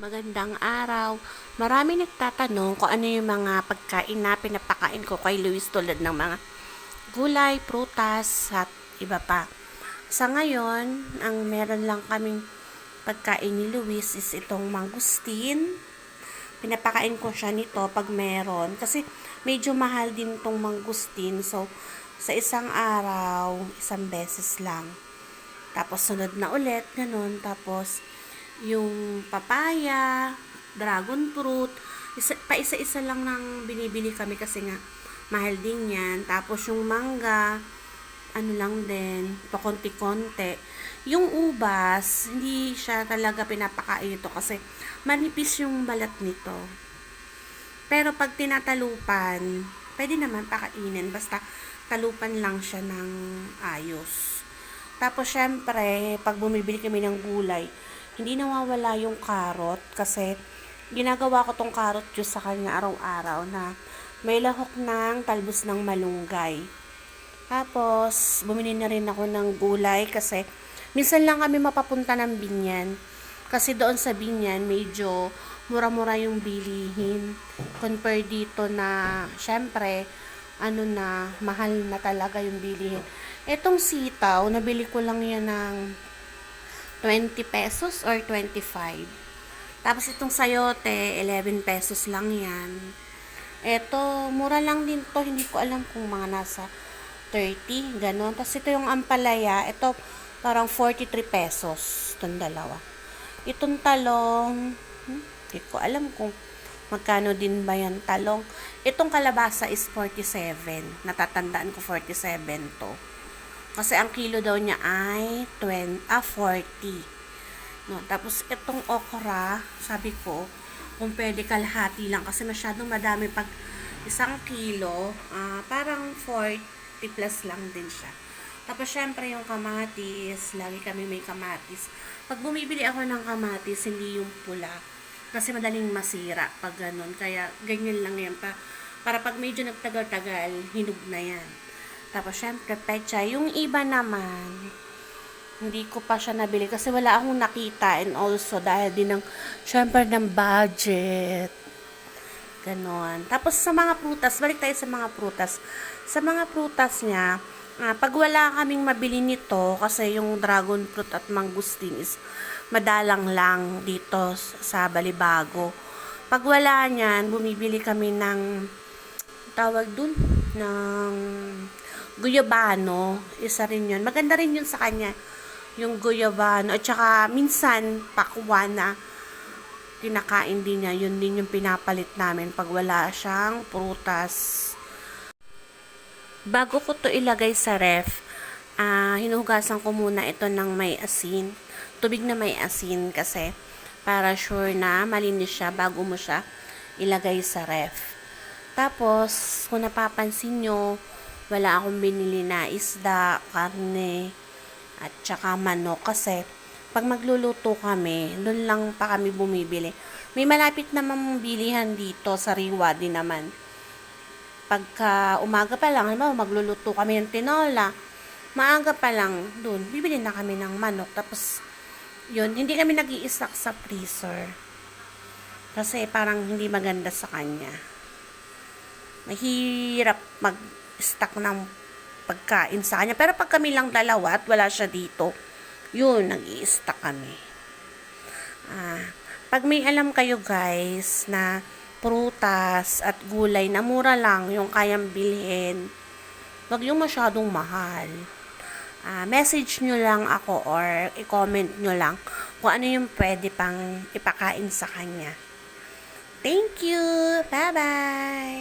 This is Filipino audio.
Magandang araw. Marami nagtatanong kung ano yung mga pagkain na pinapakain ko kay Luis tulad ng mga gulay, prutas, at iba pa. Sa ngayon, ang meron lang kaming pagkain ni Luis is itong mangustin. Pinapakain ko siya nito pag meron. Kasi medyo mahal din itong mangustin. So, sa isang araw, isang beses lang. Tapos sunod na ulit, ganun. Tapos, yung papaya, dragon fruit, isa, pa isa-isa lang nang binibili kami kasi nga mahal din yan. Tapos yung mangga, ano lang din, pakonti-konti. Yung ubas, hindi siya talaga pinapakain ito kasi manipis yung balat nito. Pero pag tinatalupan, pwede naman pakainin. Basta talupan lang siya ng ayos. Tapos, syempre, pag bumibili kami ng gulay, hindi nawawala yung carrot kasi ginagawa ko tong carrot juice sa kanya araw-araw na may lahok ng talbos ng malunggay. Tapos, bumili na rin ako ng gulay kasi minsan lang kami mapapunta ng binyan. Kasi doon sa binyan, medyo mura-mura yung bilihin. Compare dito na, syempre, ano na, mahal na talaga yung bilihin. Etong sitaw, nabili ko lang yan ng 20 pesos or 25. Tapos itong sayote, 11 pesos lang yan. Eto, mura lang din to. Hindi ko alam kung mga nasa 30, ganon. Tapos ito yung ampalaya. Ito, parang 43 pesos. Itong dalawa. Itong talong, hmm, hindi ko alam kung magkano din ba yan talong. Itong kalabasa is 47. Natatandaan ko 47 to. Kasi ang kilo daw niya ay 20, ah, 40. No, tapos itong okra, sabi ko, kung pwede kalahati lang kasi masyadong madami pag isang kilo, ah, parang 40 plus lang din siya. Tapos syempre yung kamatis, lagi kami may kamatis. Pag bumibili ako ng kamatis, hindi yung pula. Kasi madaling masira pag ganun. Kaya ganyan lang yan. Pa, para pag medyo nagtagal-tagal, hinog na yan. Tapos, syempre, pecha. Yung iba naman, hindi ko pa siya nabili kasi wala akong nakita and also dahil din ng, syempre, ng budget. Ganon. Tapos, sa mga prutas, balik tayo sa mga prutas. Sa mga prutas niya, ah, pag wala kaming mabili nito, kasi yung dragon fruit at mangustin is madalang lang dito sa Balibago. Pag wala niyan, bumibili kami ng tawag dun, ng guyabano. Isa rin yun. Maganda rin yun sa kanya. Yung guyabano. At saka, minsan, pakwa na kinakain din niya. Yun din yung pinapalit namin pag wala siyang prutas. Bago ko to ilagay sa ref, ah hinuhugasan ko muna ito ng may asin. Tubig na may asin kasi para sure na malinis siya bago mo siya ilagay sa ref. Tapos, kung napapansin nyo, wala akong binili na isda, karne, at saka manok kasi pag magluluto kami, doon lang pa kami bumibili. May malapit namang bilihan dito sa Riwa din naman. Pagka umaga pa lang, ano, magluluto kami ng tinola. Maaga pa lang, doon, bibili na kami ng manok. Tapos, yun, hindi kami nag stock sa freezer. Kasi parang hindi maganda sa kanya. Mahirap mag-stock ng pagkain sa kanya. Pero pag kami lang dalawa at wala siya dito, yun, nag stock kami. Ah, pag may alam kayo guys na prutas at gulay na mura lang yung kayang bilhin, wag yung masyadong mahal. Ah, message nyo lang ako or i-comment nyo lang kung ano yung pwede pang ipakain sa kanya. Thank you! Bye-bye!